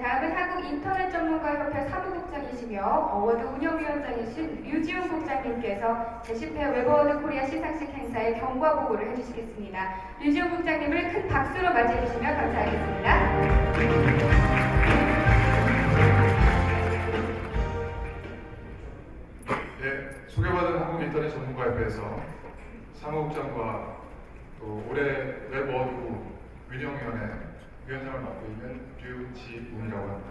네, 다음은 한국 인터넷 전문가 협회 사무국장이시며 어워드 운영위원장이신 류지훈 국장님께서 제10회 웹어워드 코리아 시상식 행사의 경과 보고를 해주시겠습니다. 류지훈 국장님을 큰 박수로 맞이해 주시면 감사하겠습니다. 네, 소개받은 한국 인터넷 전문가협회에서 사무국장과 또 올해 웹어드부 운영위원회 위원장을 맡고 있는 류지웅이라고 합니다.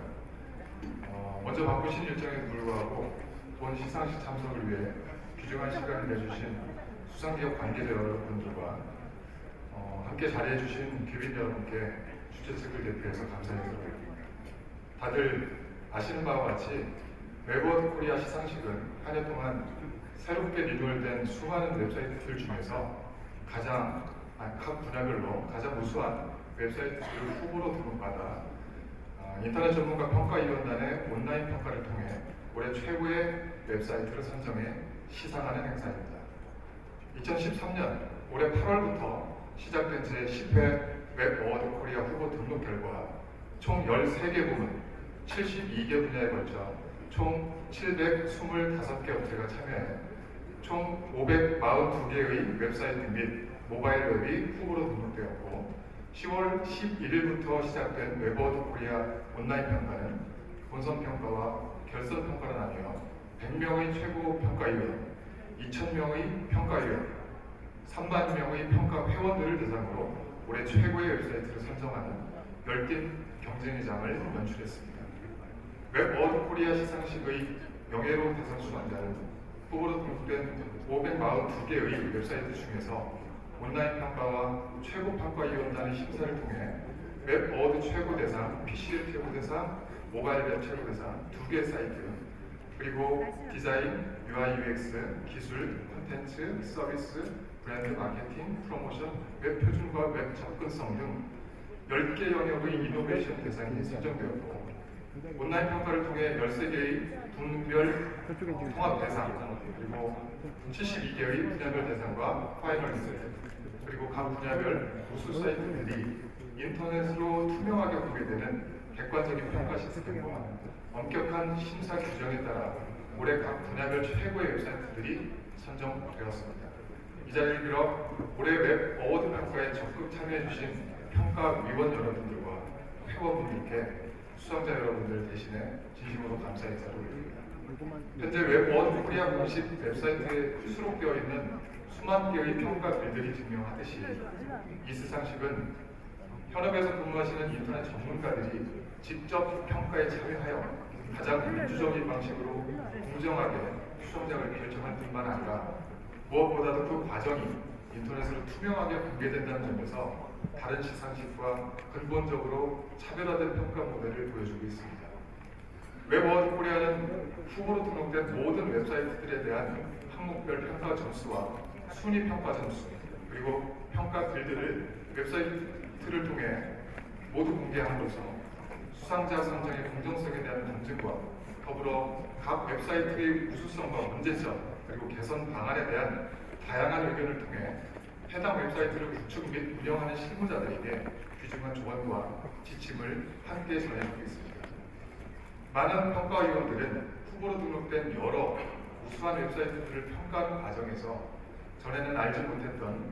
어, 먼저 바쁘신 일정에도 불구하고 본 시상식 참석을 위해 귀중한 시간을 내주신 수상기업 관계자 여러분들과 어, 함께 자리해주신 귀빈 여러분께 주최 측을 대표해서 감사드립니다. 다들 아시는 바와 같이 웹워드 코리아 시상식은 한 해 동안 새롭게 리뉴얼된 수많은 웹사이트들 중에서 가장 아, 각 분야별로 가장 우수한 웹사이트들을 후보로 등록받아 아, 인터넷 전문가 평가위원단의 온라인 평가를 통해 올해 최고의 웹사이트를 선정해 시상하는 행사입니다. 2013년 올해 8월부터 시작된 제10회 웹 어워드 코리아 후보 등록 결과 총 13개 부문 72개 분야에 걸쳐 총 725개 업체가 참여해 총 542개의 웹사이트 및 모바일 웹이 후보로 등록되었고 10월 11일부터 시작된 웹어워드 코리아 온라인 평가는 본선 평가와 결선 평가를 나뉘어 100명의 최고 평가위원, 2,000명의 평가위원, 3만 명의 평가 회원들을 대상으로 올해 최고의 웹사이트를 선정하는 열띤 경쟁의장을 연출했습니다. 웹어워드 코리아 시상식의 명예로운 대상 수상자는 후보로 등록된 542개의 웹사이트 중에서 온라인 평가와 최고 평가위원단의 심사를 통해 웹 어워드 최고 대상, PC 최고 대상, 모바일 웹 최고 대상 두 개 사이트 그리고 디자인, UI, UX, 기술, 콘텐츠, 서비스, 브랜드 마케팅, 프로모션, 웹 표준과 웹 접근성 등 10개 영역의 이노베이션 대상이 선정되었고 온라인 평가를 통해 13개의 분별 통합 대상 그리고 72개의 분야별 대상과 파이널리스트 그리고 각 분야별 우수 사이트들이 인터넷으로 투명하게 공개되는 객관적인 평가 시스템과 엄격한 심사 규정에 따라 올해 각 분야별 최고의 웹사이트들이 선정되었습니다. 이 자리를 빌어 올해 웹 어워드 평가에 적극 참여해주신 평가위원 여러분들과 회원분들께 수상자 여러분들 대신에 진심으로 감사 인사를 올립니다. 현재 웹 어워드 코리아 공식 웹사이트에 수록되어 있는 수만 개의 평가 글들이 증명하듯이 이 시상식은 현업에서 근무하시는 인터넷 전문가들이 직접 평가에 참여하여 가장 민주적인 방식으로 공정하게 수상작을 결정할 뿐만 아니라 무엇보다도 그 과정이 인터넷으로 투명하게 공개된다는 점에서 다른 시상식과 근본적으로 차별화된 평가 모델을 보여주고 있습니다. 웹워드 코리아는 후보로 등록된 모든 웹사이트들에 대한 항목별 평가 점수와 순위 평가 점수 그리고 평가 글들을 웹사이트를 통해 모두 공개함으로써 수상자 선정의 공정성에 대한 검증과 더불어 각 웹사이트의 우수성과 문제점 그리고 개선 방안에 대한 다양한 의견을 통해 해당 웹사이트를 구축 및 운영하는 실무자들에게 귀중한 조언과 지침을 함께 전해주고 있습니다. 많은 평가위원들은 후보로 등록된 여러 우수한 웹사이트들을 평가하는 과정에서 전에는 알지 못했던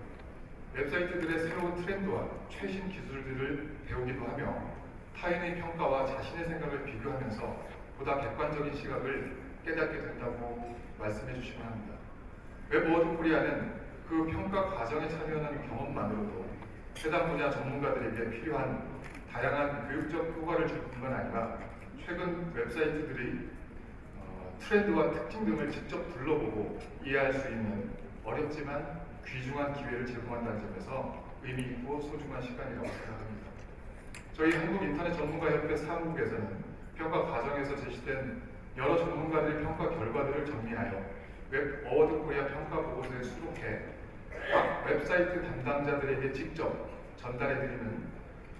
웹사이트들의 새로운 트렌드와 최신 기술들을 배우기도 하며 타인의 평가와 자신의 생각을 비교하면서 보다 객관적인 시각을 깨닫게 된다고 말씀해 주시면 합니다. 웹워드 코리아는 그 평가 과정에 참여하는 경험만으로도 해당 분야 전문가들에게 필요한 다양한 교육적 효과를 줄 뿐만 아니라 최근 웹사이트들이 어, 트렌드와 특징 등을 직접 둘러보고 이해할 수 있는 어렵지만 귀중한 기회를 제공한다는 점에서 의미 있고 소중한 시간이라고 생각합니다. 저희 한국인터넷 전문가협회 사무국에서는 평가 과정에서 제시된 여러 전문가들의 평가 결과들을 정리하여 웹 어워드 코리아 평가 보고서에 수록해 각 웹사이트 담당자들에게 직접 전달해드리는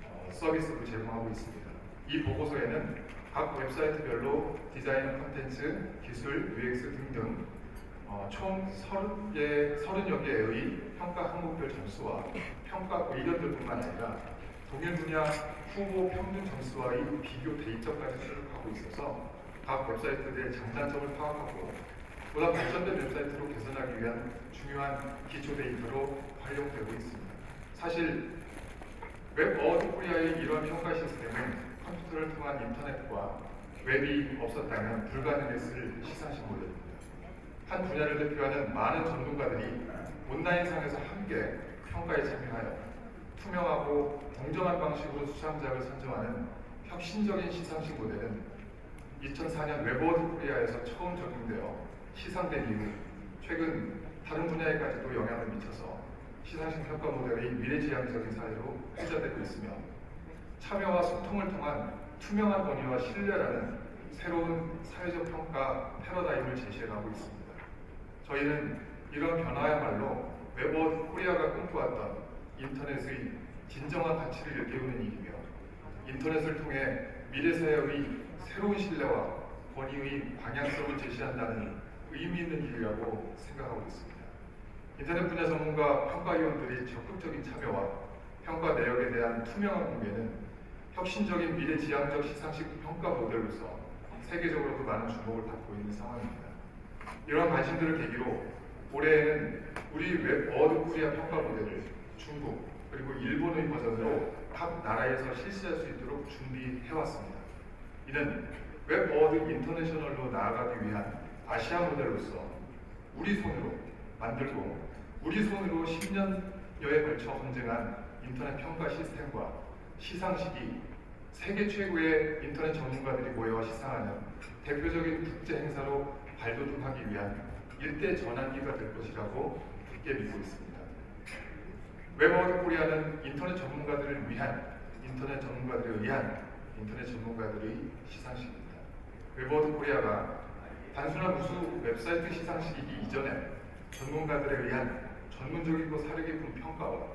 어, 서비스도 제공하고 있습니다. 이 보고서에는 각 웹사이트별로 디자인 콘텐츠, 기술, UX 등등 어, 총 30개, 30여 개의 평가 항목별 점수와 평가 의견들뿐만 아니라 동일 분야 후보 평균 점수와의 비교 데이터까지 수록하고 있어서 각 웹사이트들의 장단점을 파악하고 보다 발전된 웹사이트로 개선하기 위한 중요한 기초 데이터로 활용되고 있습니다. 사실 웹 어워드 코리아의 이러한 평가 시스템은 컴퓨터를 통한 인터넷과 웹이 없었다면 불가능했을 시상식 모델입니다. 한 분야를 대표하는 많은 전문가들이 온라인상에서 함께 평가에 참여하여 투명하고 공정한 방식으로 수상작을 선정하는 혁신적인 시상식 모델은 2004년 웹어워드 코리아에서 처음 적용되어 시상된 이후 최근 다른 분야에까지도 영향을 미쳐서 시상식 평가 모델의 미래지향적인 사례로 회자되고 있으며 참여와 소통을 통한 투명한 권위와 신뢰라는 새로운 사회적 평가 패러다임을 제시해가고 있습니다. 저희는 이런 변화야말로 웹워드 코리아가 꿈꿔왔던 인터넷의 진정한 가치를 일깨우는 일이며 인터넷을 통해 미래 사회의 새로운 신뢰와 권위의 방향성을 제시한다는 의미 있는 일이라고 생각하고 있습니다. 인터넷 분야 전문가 평가위원들의 적극적인 참여와 평가 내역에 대한 투명한 공개는 혁신적인 미래 지향적 시상식 평가 모델로서 세계적으로도 많은 주목을 받고 있는 상황입니다. 이러한 관심들을 계기로 올해에는 우리 웹 어워드 코리아 평가 모델을 중국 그리고 일본의 버전으로 각 나라에서 실시할 수 있도록 준비해왔습니다. 이는 웹 어워드 인터내셔널로 나아가기 위한 아시아 모델로서 우리 손으로 만들고 우리 손으로 10년여에 걸쳐 헌증한 인터넷 평가 시스템과 시상식이 세계 최고의 인터넷 전문가들이 모여 시상하는 대표적인 국제 행사로 발돋움하기 위한 일대 전환기가 될 것이라고 굳게 믿고 있습니다. 웹어워드 코리아는 인터넷 전문가들을 위한 인터넷 전문가들에 의한 인터넷 전문가들의 시상식입니다. 웹어워드 코리아가 단순한 우수 웹사이트 시상식이기 이전에 전문가들에 의한 전문적이고 사려 깊은 평가와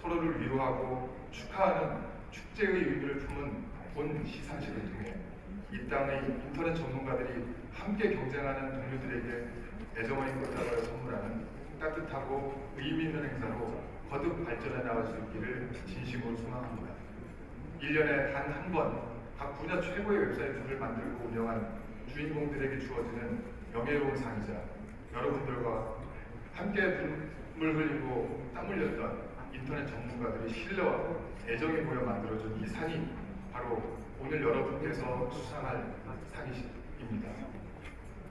서로를 위로하고 축하하는 축제의 의미를 품은 본 시상식을 통해 이 땅의 인터넷 전문가들이 함께 경쟁하는 동료들에게 애정어린 꽃다발을 선물하는 따뜻하고 의미 있는 행사로 거듭 발전해 나갈 수 있기를 진심으로 소망합니다. 1년에 단 한 번 각 분야 최고의 웹사이트를 만들고 운영한 주인공들에게 주어지는 명예로운 상이자 여러분들과 함께 눈물 흘리고 땀 흘렸던 인터넷 전문가들의 신뢰와 애정이 모여 만들어진 이 상이 바로 오늘 여러분께서 수상할 상입니다.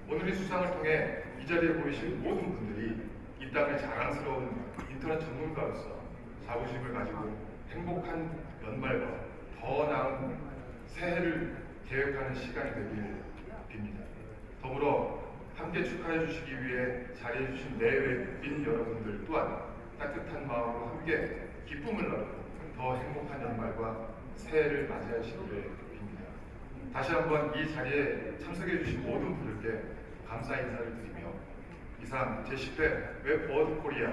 오늘 이 수상을 통해 이 자리에 보이신 모든 분들이 이 땅의 자랑스러운 인터넷 전문가로서 자부심을 가지고 행복한 연말과 더 나은 새해를 계획하는 시간이 되길 빕니다. 더불어 함께 축하해 주시기 위해 자리해 주신 내외인 여러분들 또한 따뜻한 마음으로 함께 기쁨을 나누고 더 행복한 연말과 새해를 맞이하시기를 빕니다. 다시 한번 이 자리에 참석해 주신 모든 분들께 감사 인사를 드리며 이상 제10회 웹워드 코리아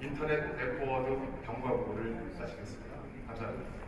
인터넷 웹워드 경과보고를 마치겠습니다. 감사합니다.